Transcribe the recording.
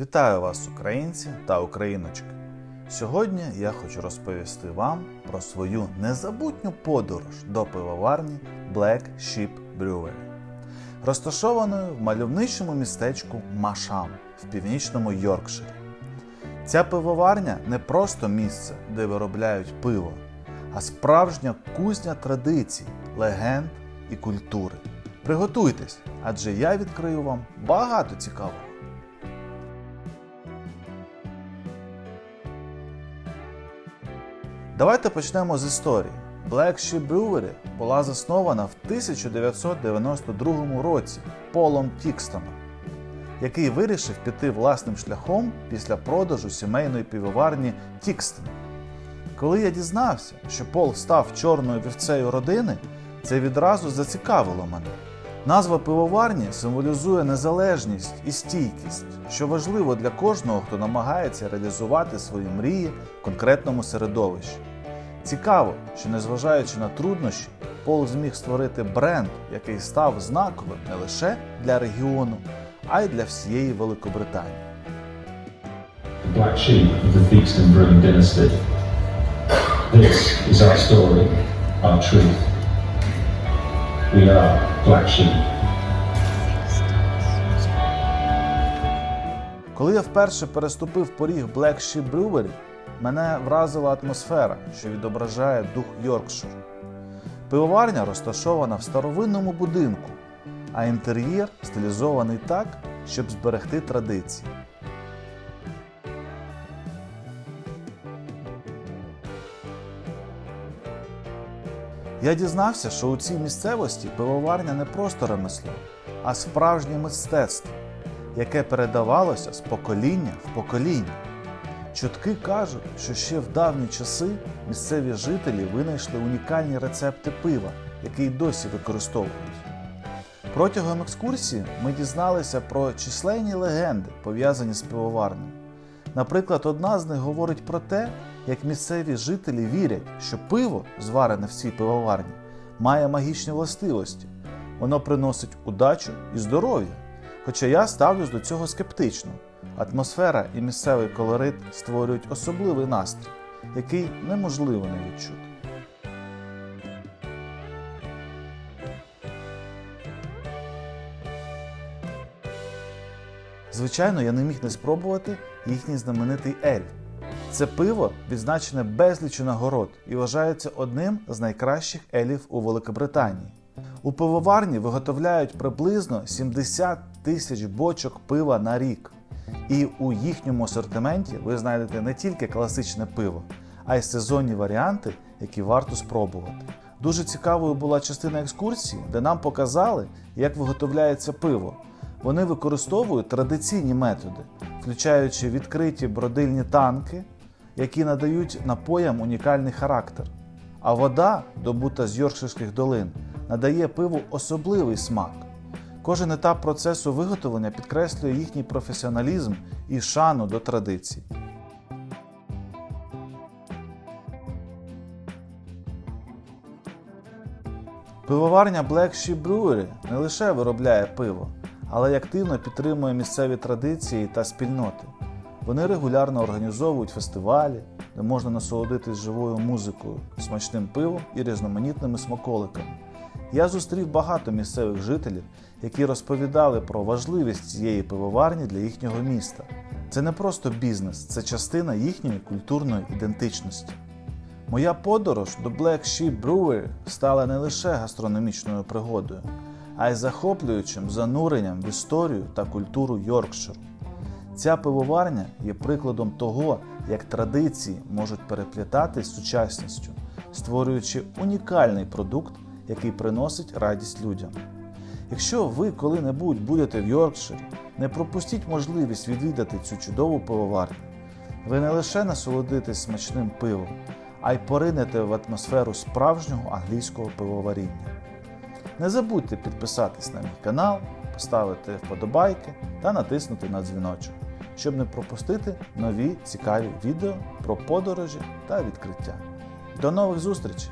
Вітаю вас, українці та україночки! Сьогодні я хочу розповісти вам про свою незабутню подорож до пивоварні Black Sheep Brewery, розташованої в мальовничому містечку Машам в північному Йоркширі. Ця пивоварня не просто місце, де виробляють пиво, а справжня кузня традицій, легенд і культури. Приготуйтесь, адже я відкрию вам багато цікавого. Давайте почнемо з історії. Black Sheep Brewery була заснована в 1992 році Полом Тікстоном, який вирішив піти власним шляхом після продажу сімейної півоварні Тікстон. Коли я дізнався, що Пол став чорною вівцею родини, це відразу зацікавило мене. Назва пивоварні символізує незалежність і стійкість, що важливо для кожного, хто намагається реалізувати свої мрії в конкретному середовищі. Цікаво, що незважаючи на труднощі, Пол зміг створити бренд, який став знаковим не лише для регіону, а й для всієї Великобританії. black sheep of the Theakston Brewing dynasty. This is our story, our truth. We are Black Sheep. Коли я вперше переступив поріг Black Sheep Brewery, мене вразила атмосфера, що відображає дух Йоркширу. Пивоварня розташована в старовинному будинку, а інтер'єр стилізований так, щоб зберегти традиції. Я дізнався, що у цій місцевості пивоварня не просто ремесло, а справжнє мистецтво, яке передавалося з покоління в покоління. Чутки кажуть, що ще в давні часи місцеві жителі винайшли унікальні рецепти пива, які й досі використовують. Протягом екскурсії ми дізналися про численні легенди, пов'язані з пивоварнею. Наприклад, одна з них говорить про те, як місцеві жителі вірять, що пиво, зварене в цій пивоварні, має магічні властивості. Воно приносить удачу і здоров'я. Хоча я ставлюсь до цього скептично. Атмосфера і місцевий колорит створюють особливий настрій, який неможливо не відчути. Звичайно, я не міг не спробувати їхній знаменитий ель. Це пиво відзначене безліччю нагород і вважається одним з найкращих елів у Великобританії. У пивоварні виготовляють приблизно 70 тисяч бочок пива на рік. І у їхньому асортименті ви знайдете не тільки класичне пиво, а й сезонні варіанти, які варто спробувати. Дуже цікавою була частина екскурсії, де нам показали, як виготовляється пиво. Вони використовують традиційні методи, включаючи відкриті бродильні танки, які надають напоям унікальний характер. А вода, добута з Йоркширських долин, надає пиву особливий смак. Кожен етап процесу виготовлення підкреслює їхній професіоналізм і шану до традицій. Пивоварня Black Sheep Brewery не лише виробляє пиво, але й активно підтримує місцеві традиції та спільноти. Вони регулярно організовують фестивалі, де можна насолодитись живою музикою, смачним пивом і різноманітними смаколиками. Я зустрів багато місцевих жителів, які розповідали про важливість цієї пивоварні для їхнього міста. Це не просто бізнес, це частина їхньої культурної ідентичності. Моя подорож до Black Sheep Brewery стала не лише гастрономічною пригодою, а й захоплюючим зануренням в історію та культуру Йоркширу. Ця пивоварня є прикладом того, як традиції можуть переплітатись з сучасністю, створюючи унікальний продукт, який приносить радість людям. Якщо ви коли-небудь будете в Йоркширі, не пропустіть можливість відвідати цю чудову пивоварню. Ви не лише насолодитесь смачним пивом, а й поринете в атмосферу справжнього англійського пивоваріння. Не забудьте підписатись на мій канал, поставити вподобайки та натиснути на дзвіночок, щоб не пропустити нові цікаві відео про подорожі та відкриття. До нових зустрічей!